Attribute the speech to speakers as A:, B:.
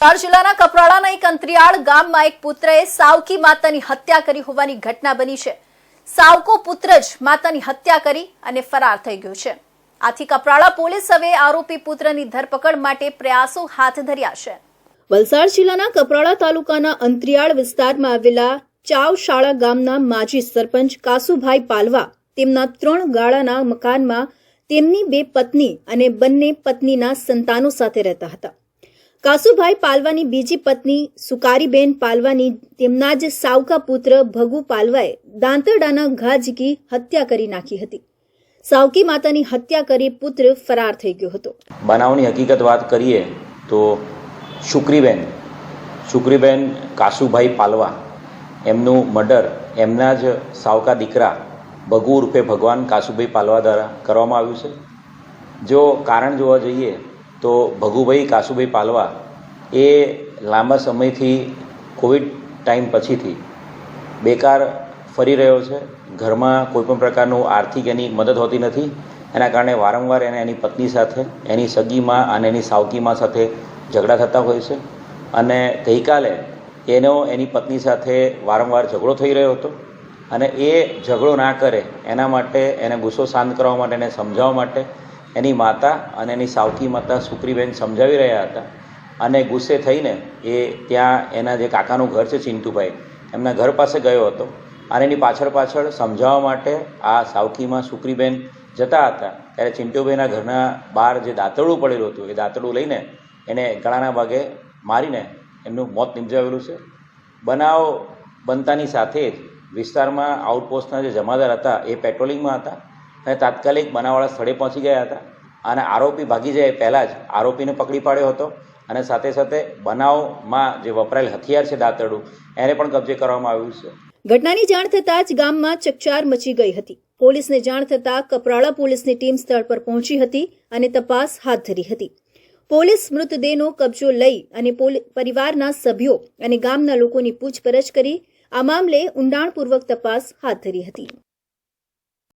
A: વલસાડ જિલ્લાના કપરાડાના એક અંતરિયાળ ગામમાં એક પુત્રએ સાવકી માતાની હત્યા કરી હોવાની ઘટના બની છે. સાવકો પુત્ર જ માતાની હત્યા કરી અને ફરાર થઈ ગયો છે. આથી કપરાડા પોલીસ હવે આરોપી પુત્રની ધરપકડ માટે પ્રયાસો હાથ ધર્યા છે. વલસાડ જિલ્લાના કપરાડા તાલુકાના અંતરિયાળ વિસ્તારમાં આવેલા ચાવ શાળા ગામના માજી સરપંચ કાસુભાઈ પાલવા તેમના ત્રણ ગાળાના મકાનમાં તેમની બે પત્ની અને બંને પત્નીના સંતાનો સાથે રહેતા હતા. કાસુભાઈ પાલવાની બીજી પત્ની સુકારીબેન પાલવાની, તેમના જ સાવકા પુત્ર ભગુ પાલવાએ દાંતરડાના ઘા હત્યા કરી નાખી હતી. સાવકી માતાની હત્યા કરી પુત્ર ફરાર થઈ ગયો હતો.
B: બનાવની હકીકત વાત કરીએ તો શુક્રીબેન શુક્રીબેન કાસુભાઈ પાલવા, એમનું મર્ડર, એમના જ સાવકા દીકરા ભગુ રૂપે ભગવાન કાસુભાઈ પાલવા દ્વારા કરવામાં આવ્યું છે. જો કારણ જોવા જઈએ તો ભગુભાઈ, કાસુભાઈ પાલવા એ લાંબા સમયથી કોવિડ ટાઈમ પછીથી બેકાર ફરી રહ્યો છે. ઘરમાં કોઈપણ પ્રકારનું આર્થિક એની મદદ હોતી નથી. એના કારણે વારંવાર એને એની પત્ની સાથે, એની સગીમાં અને એની સાવકીમાં સાથે ઝઘડા થતા હોય છે. અને ગઈકાલે એનો એની પત્ની સાથે વારંવાર ઝઘડો થઈ રહ્યો હતો અને એ ઝઘડો ના કરે એના માટે એને ગુસ્સો શાંત કરવા માટે, એને સમજાવવા માટે એની માતા અને એની સાવકી માતા સુક્રીબેન સમજાવી રહ્યા હતા. અને ગુસ્સે થઈને એ ત્યાં એના જે કાકાનું ઘર છે ચિંટુભાઈ એમના ઘર પાસે ગયો હતો. અને એની પાછળ પાછળ સમજાવવા માટે આ સાવકીમાં સુક્રીબેન જતા હતા. ત્યારે ચિંટુભાઈના ઘરના બહાર જે દાંતરડું પડેલું હતું, એ દાંતરડું લઈને એને ગળાના ભાગે મારીને એમનું મોત નિપજાવેલું છે. બનાવ બનતાની સાથે જ વિસ્તારમાં આઉટપોસ્ટના જે જમાદાર હતા એ પેટ્રોલિંગમાં હતા. અને તાત્કાલિક બનાવવાળા સ્થળે પહોંચી ગયા હતા. અને આરોપી ભાગી જાય પહેલાં જ આરોપીને પકડી પાડ્યો હતો. અને સાથે સાથે બનાવમાં જે વપરાયેલ હથિયાર છે દાંતરડું, એને પણ કબજે કરવામાં આવ્યું છે.
A: ઘટનાની જાણ થતાં જ ગામમાં ચકચાર મચી ગઈ હતી. પોલીસને જાણ થતાં કપરાળા પોલીસની ટીમ સ્થળ પર પહોંચી હતી અને તપાસ હાથ ધરી હતી. પોલીસ મૃતદેહનો કબજો લઈ અને પરિવારના સભ્યો અને ગામના લોકોની પૂછપરછ કરી આ મામલે ઊંડાણપૂર્વક તપાસ હાથ ધરી હતી.